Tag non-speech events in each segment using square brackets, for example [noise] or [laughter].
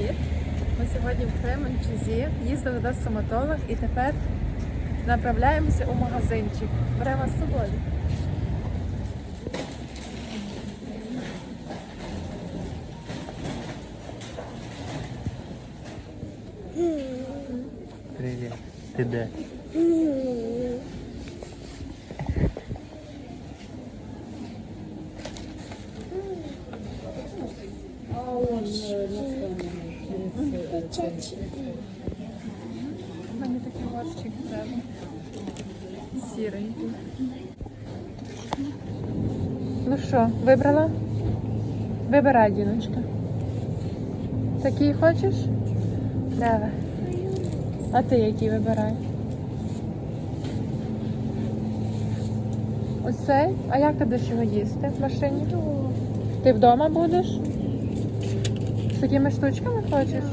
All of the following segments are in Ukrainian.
Привіт! Ми сьогодні в Кременчузі їздили до стоматолога і тепер направляємося у магазинчик. Беремо з собою. Привіт. Ти де? У мене такий горщик треба. Сіренький. Ну що, вибрала? Вибирай, діночка. Такий хочеш? Давай. А ти який вибирай? Оцей? А як ти будеш його їсти в машині? Ти вдома будеш? З такими штучками хочеш?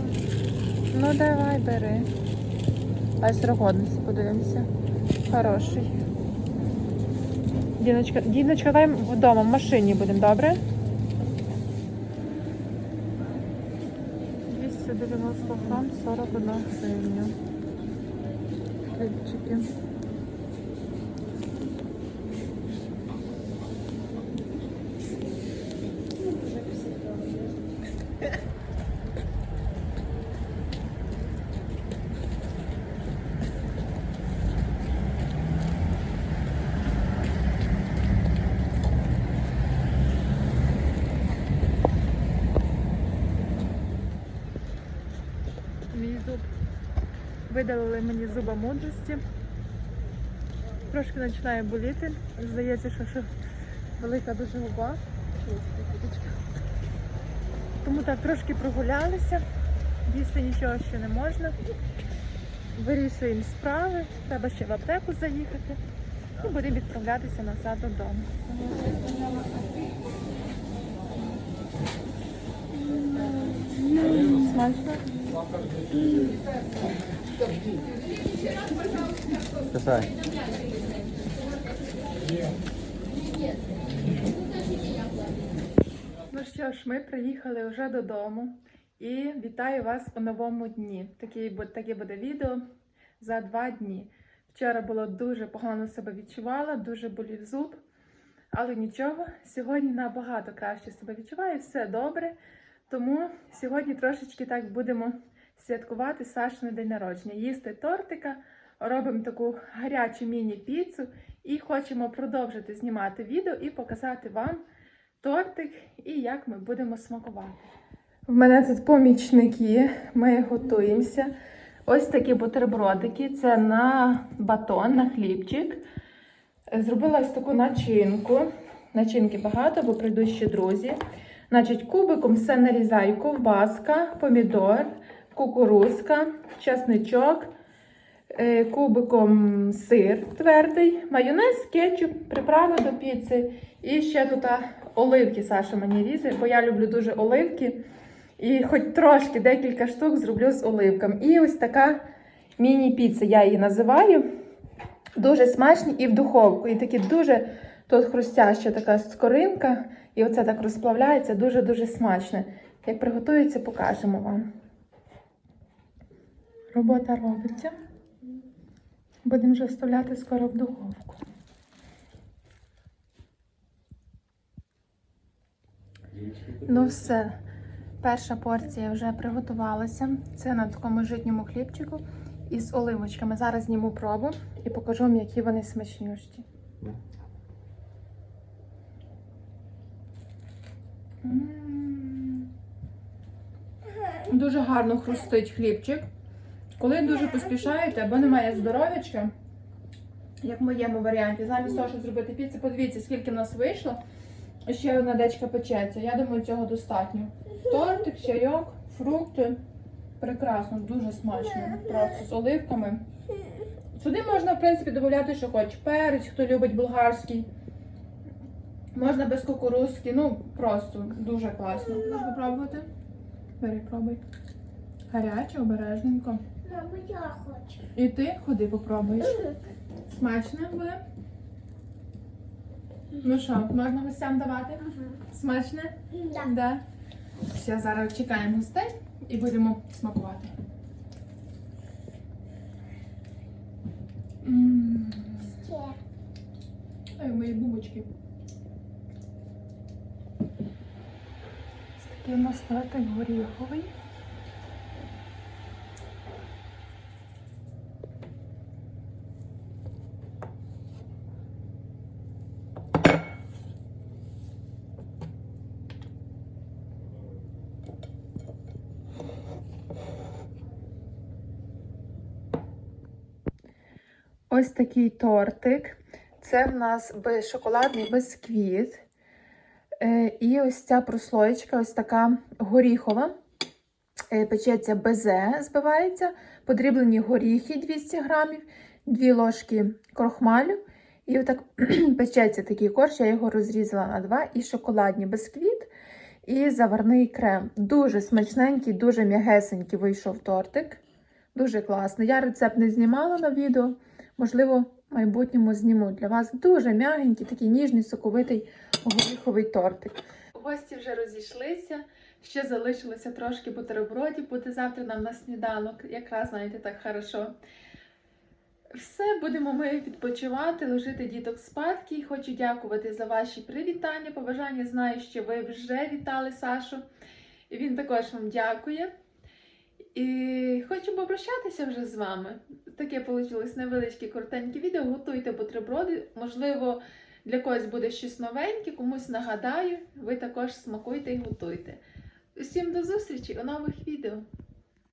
Ну давай, бери. А срок годності подивимося. Хороший. Діночка, Діночка, давай вдома в машині будемо, добре? 290 грам, 41 гривня. Хлібчики. Мій зуб. Видалили мені зуба мудрості. Трошки починає боліти. Здається, що, що велика дуже губа. Тому так трошки прогулялися. Їсти нічого ще не можна. Вирішуємо справи. Треба ще в аптеку заїхати. І будемо відправлятися назад додому. Смачно? Касай. Ну що ж, ми приїхали вже додому і вітаю вас у новому дні. Бу- таке буде відео за два дні. Вчора було дуже погано себе відчувала, дуже болів зуб, але нічого, сьогодні набагато краще себе відчуваю, все добре. Тому сьогодні трошечки так будемо святкувати Сашин день народження. Їсти тортика, робимо таку гарячу міні-піцу і хочемо продовжити знімати відео і показати вам тортик і як ми будемо смакувати. В мене тут помічники, ми готуємося. Ось такі бутербродики. Це на батон, на хлібчик. Зробила ось таку начинку. Начинки багато, бо прийдуть ще друзі. Значить, кубиком все нарізаю: ковбаска, помідор, кукурузка, чесничок, е, кубиком сир твердий, майонез, кетчуп, приправи до піци. І ще тут оливки Саша мені ріже, бо я люблю дуже оливки. І хоч трошки декілька штук зроблю з оливком. І ось така міні-піца, я її називаю. Дуже смачні і в духовку. І такі дуже тут хрустяща така скоринка. І оце так розплавляється, дуже-дуже смачне. Як приготується, покажемо вам. Робота робиться. Будемо вже вставляти скоро в духовку. Ну все, перша порція вже приготувалася. Це на такому житньому хлібчику із оливочками. Зараз зніму пробу і покажу вам, які вони смачнющі. Дуже гарно хрустить хлібчик. Коли дуже поспішаєте або немає здоров'ячка, як в моєму варіанті, замість того, щоб зробити піцу, подивіться, скільки в нас вийшло. Ще одна дечка печеться. Я думаю, цього достатньо. Тортик, чайок, фрукти. Прекрасно, дуже смачно. Просто з оливками. Сюди можна, в принципі, додати, що хоч перець, хто любить болгарський. Можна без кукурузки. Ну, просто дуже класно. Можеш попробувати? Бери, пробуй. Гаряче, обережненько. Мама, я хочу. І ти ходи попробуєш. Смачно буде? Ну що, можна гостям давати? Смачне? Да. Да. Все, зараз чекаємо гостей і будемо смакувати. М. Ай, мої бубочки. Такий у нас тортик горіховий. Ось такий тортик. Це в нас шоколадний бисквіт. Е, І ось ця прослоєчка, ось така горіхова. Е, Печеться безе, збивається, подріблені горіхи 200 грамів, 2 ложки крохмалю. І отак [clears throat] печеться такий корж, я його розрізала на два, і шоколадний бисквіт, і заварний крем. Дуже смачненький, дуже м'ягесенький вийшов тортик. Дуже класний. Я рецепт не знімала на відео. Можливо, в майбутньому зніму для вас дуже м'ягенький, такий ніжний, соковитий горіховий тортик. Гості вже розійшлися. Ще залишилося трошки бутербродів, буде завтра нам на сніданок. Якраз, знаєте, так хорошо. Все, будемо ми відпочивати, ложити діток спадки. Хочу дякувати за ваші привітання, побажання. Знаю, що ви вже вітали Сашу. І він також вам дякує. І хочу попрощатися вже з вами. Таке вийшло невеличке коротеньке відео. Готуйте бутерброди. Можливо, для когось буде щось новеньке, комусь нагадаю. Ви також смакуйте і готуйте. Усім до зустрічі у нових відео!